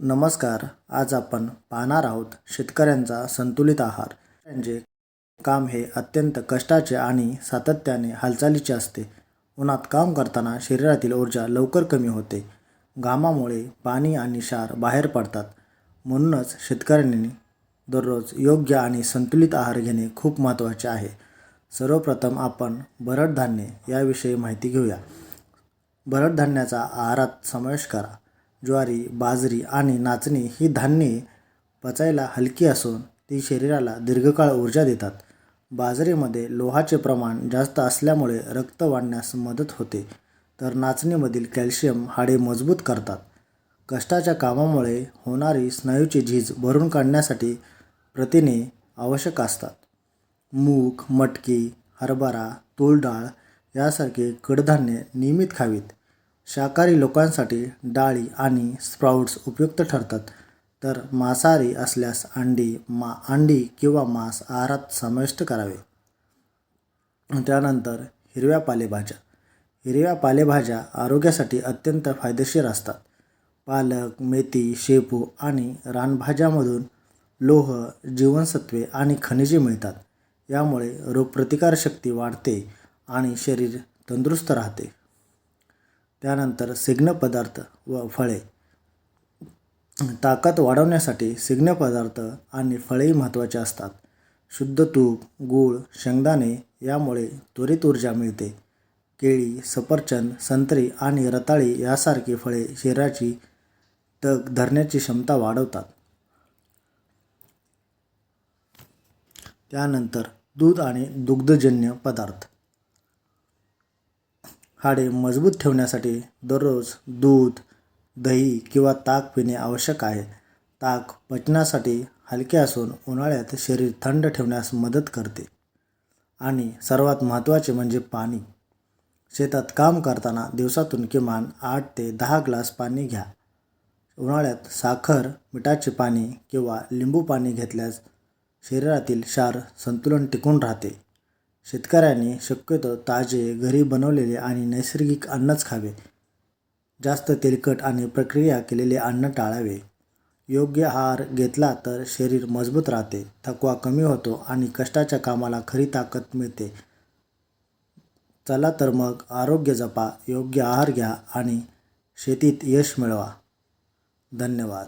नमस्कार. आज आपण पाहणार आहोत शेतकऱ्यांचा संतुलित आहार. त्यांचे काम हे अत्यंत कष्टाचे आणि सातत्याने हालचालीचे असते. उन्हात काम करताना शरीरातील ऊर्जा लवकर कमी होते. घामामुळे पाणी आणि क्षार बाहेर पडतात. म्हणूनच शेतकऱ्यांनी दररोज योग्य आणि संतुलित आहार घेणे खूप महत्त्वाचे आहे. सर्वप्रथम आपण भरड धान्य याविषयी माहिती घेऊया. भरड धान्याचा आहारात समावेश करा. ज्वारी बाजरी आणि नाचणी ही धान्ये पचायला हलकी असून ती शरीराला दीर्घकाळ ऊर्जा देतात. बाजरीमध्ये लोहाचे प्रमाण जास्त असल्यामुळे रक्त वाढण्यास मदत होते तर नाचणीमधील कॅल्शियम हाडे मजबूत करतात. कष्टाच्या कामामुळे होणारी स्नायूची झीज भरून काढण्यासाठी प्रथिने आवश्यक असतात. मूग मटकी हरभरा तूरडाळ यासारखे कडधान्ये नियमित खावीत. शाकाहारी लोकांसाठी डाळी आणि स्प्राउट्स उपयुक्त ठरतात. तर मांसाहारी असल्यास अंडी मा अंडी किंवा मांस आहारात समाविष्ट करावे. त्यानंतर हिरव्या पालेभाज्या. हिरव्या पालेभाज्या आरोग्यासाठी अत्यंत फायदेशीर असतात. पालक मेथी शेपू आणि रानभाज्यामधून लोह जीवनसत्वे आणि खनिजे मिळतात. यामुळे रोगप्रतिकारशक्ती वाढते आणि शरीर तंदुरुस्त राहते. त्यानंतर सिग्न पदार्थ व फळे. ताकद वाढवण्यासाठी सिग्न पदार्थ आणि फळेही महत्त्वाचे असतात. शुद्ध तूप गूळ शेंगदाणे यामुळे त्वरित ऊर्जा मिळते. केळी सफरचंद संत्री आणि रताळी यासारखी फळे शरीराची तग धरण्याची क्षमता वाढवतात. त्यानंतर दूध आणि दुग्धजन्य पदार्थ. हाडे मजबूत ठेवण्यासाठी दररोज दूध दही किंवा ताक पिणे आवश्यक आहे. ताक पचनासाठी हलके असून उन्हाळ्यात शरीर थंड ठेवण्यास मदत करते. आणि सर्वात महत्त्वाचे म्हणजे पाणी. शेतात काम करताना दिवसातून किमान आठ ते दहा ग्लास पाणी घ्या. उन्हाळ्यात साखर मिठाचे पाणी किंवा लिंबू पाणी घेतल्यास शरीरातील क्षार संतुलन टिकून राहते. शेतकऱ्यांनी शक्यतो ताजे घरी बनवलेले आणि नैसर्गिक अन्नच खावे. जास्त तेलकट आणि प्रक्रिया केलेले अन्न टाळावे. योग्य आहार घेतला तर शरीर मजबूत राहते थकवा कमी होतो आणि कष्टाच्या कामाला खरी ताकद मिळते. चला तर मग आरोग्य जपा योग्य आहार घ्या आणि शेतीत यश मिळवा. धन्यवाद.